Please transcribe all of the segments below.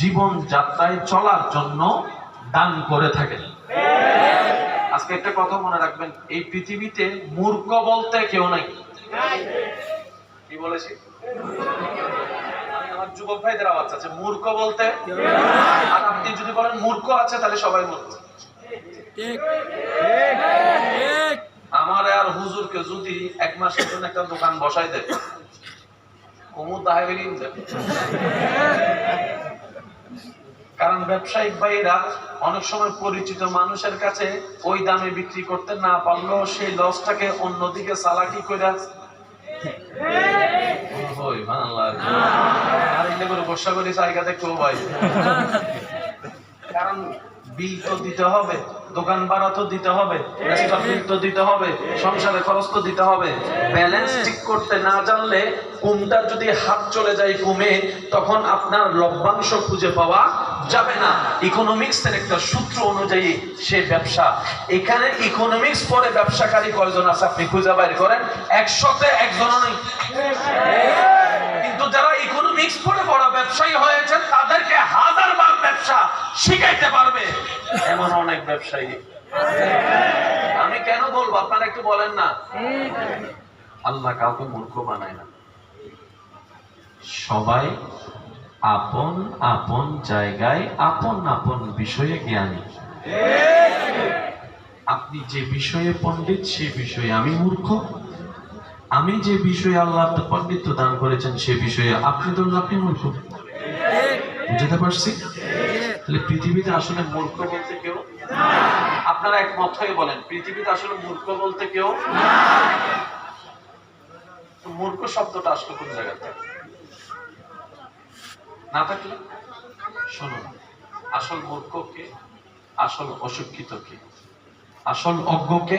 জীবন যাত্রায় চলার জন্য দান করে থাকেন। আজকে একটা কথা মনে রাখবেন এই পৃথিবীতে মূর্খ বলতে কেউ নাই। কি বলেছি? আমি আমার যুবক ভাইদের আওয়াজ আছে মূর্খ বলতে আর আপনি যদি বলেন মূর্খ আছে তাহলে সবাই মূর্খ। আমার আর হুজুরকে যদি এক মাসের জন্য একটা দোকান বসাই দেয় বেরিয়ে যাবে। কারণ ব্যবসায়িক ভাইরা অনেক সময় পরিচিত মানুষের কাছে ওই দামে বিক্রি করতে না পারলেও সেই লসটাকে অন্যদিকে চালাকি করে কারণ বিল তো দিতে হবে, দোকান ভাড়া তো দিতে হবে রেস্টুরেন্ট বিল তো দিতে হবে, সংসারে খরচ তো দিতে হবে। ব্যালেন্স ঠিক করতে না জানলে কুমটার যদি হাত চলে যায় কমে তখন আপনার লভ্যাংশ খুঁজে পাওয়া যাবে না। ইকোনমিক্স এর একটা সূত্র অনুযায়ী সে ব্যবসা। এখানে ইকোনমিক্স পরে ব্যবসাকারী কয়জন আছে আপনি খুঁজে বাইর করেন? একশোতে একজনও নেই কিন্তু যারা ইকোনমিক্স পড়ে বড় ব্যবসায়ী হয়েছে শিখাইতে পারবে। এমন অনেক ব্যবসায়ী। আমি কেন বলব? আপনারা একটু বলেন না। আল্লাহ কাউকে মূর্খ বানায় না। সবাই আপন আপন জায়গায় আপন আপন বিষয়ে জ্ঞানী। আপনি যে বিষয়ে পণ্ডিত, সে বিষয়ে আমি মূর্খ। আমি যে বিষয়ে আল্লাহ পণ্ডিত্য দান করেছেন, সে বিষয়ে আপনি তো আপনি মূর্খ। বুঝতে পারছি? তাহলে পৃথিবীতে আসলে মূর্খ বলতে কেউ? আপনারা একমত হয়ে বলেন, পৃথিবীতে আসলে মূর্খ বলতে কেউ? মূর্খ শব্দটা আসলো কোন জায়গা থেকে? না থাকলে? শুনুন আসল মূর্খ কে? আসল অশিক্ষিত কে? আসল অজ্ঞ কে?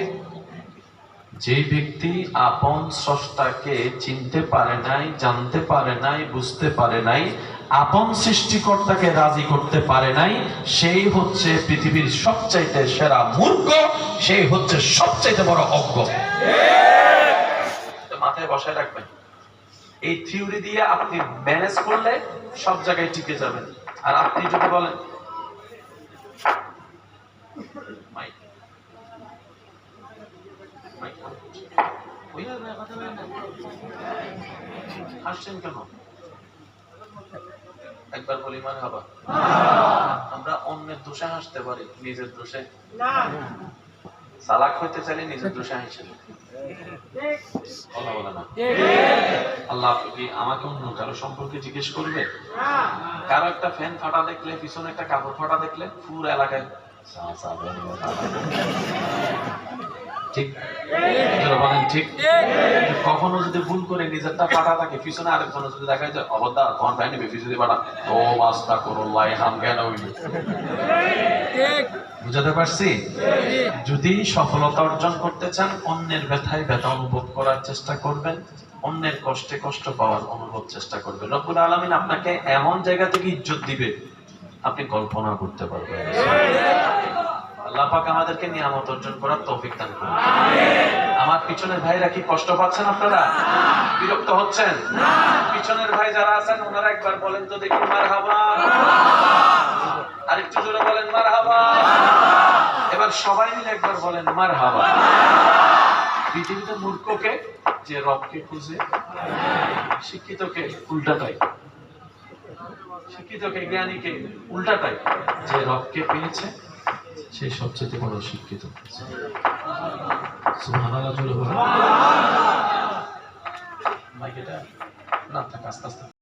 যে ব্যক্তি আপন স্রষ্টাকে চিনতে পারে নাই, জানতে পারে নাই, বুঝতে পারে নাই আপন সৃষ্টিকর্তাকে রাজি করতে পারে নাই সেই হচ্ছে পৃথিবীর সবচাইতে সেরা মূর্খ সেই হচ্ছে সবচাইতে বড় অজ্ঞ মাথায় বসায় রাখবেন এই থিওরি দিয়ে আপনি ম্যানেজ করলে সব জায়গায় টিকে যাবেন আর আপনি যদি বলেন হাসছেন কেন একবার বলি মানে হবা আমরা অন্যের দোষে হাসতে পারি নিজের দোষে। সালাক হইতে চাইলে নিজের দোষে হাসে কথা বলে না। আল্লাহ কি আমাকে অন্য কারও সম্পর্কে জিজ্ঞেস করবে? কারও একটা ফ্যান ফাটা দেখলে পিছনে একটা কাপড় ফাটা দেখলে পুরো এলাকায়। ঠিক? বলেন ঠিক? কখনো যদি ভুল করে নিজেরটা ফাটা থাকে পিছনে আরেকজন যদি দেখা যায় অবদা তোমার ভাই নেবে পিছনে ফাটা ও বাস্তা করো লাই হাম কেন হইল? বুঝাতে পারছি? যদি সফলতা অর্জন করতে চান অন্যের ব্যথায় ব্যথা অনুভব করার চেষ্টা করবেন অন্যের কষ্টে কষ্ট পাওয়ার অনুভব চেষ্টা করবেন। রব্বুল আলমিন আপনাকে এমন জায়গা থেকে ইজ্জত দিবে আপনি কল্পনা করতে পারবেন। আল্লাহ পাক আমাদেরকে নিয়ামত অর্জন করার তৌফিক দান করুন। আমার পিছনের ভাইরা কি কষ্ট পাচ্ছেন আপনারা? বিরক্ত হচ্ছেন? পিছনের ভাই যারা আছেন ওনারা একবার বলেন তো দেখি মার হাবা আরেকটু জোরে বলেন মার হাবা এবার সবাই মিলে একবার বলেন মার হাবা পৃথিবীতে মূর্খকে যে রবকে খুঁজে শিক্ষিতকে উল্টাটাই। শিক্ষিতকে জ্ঞানীকে উল্টাটাই। যে রবকে পেয়েছে সে সবচেয়ে বড় শিক্ষিত। মাইকেটা আস্তে আস্তে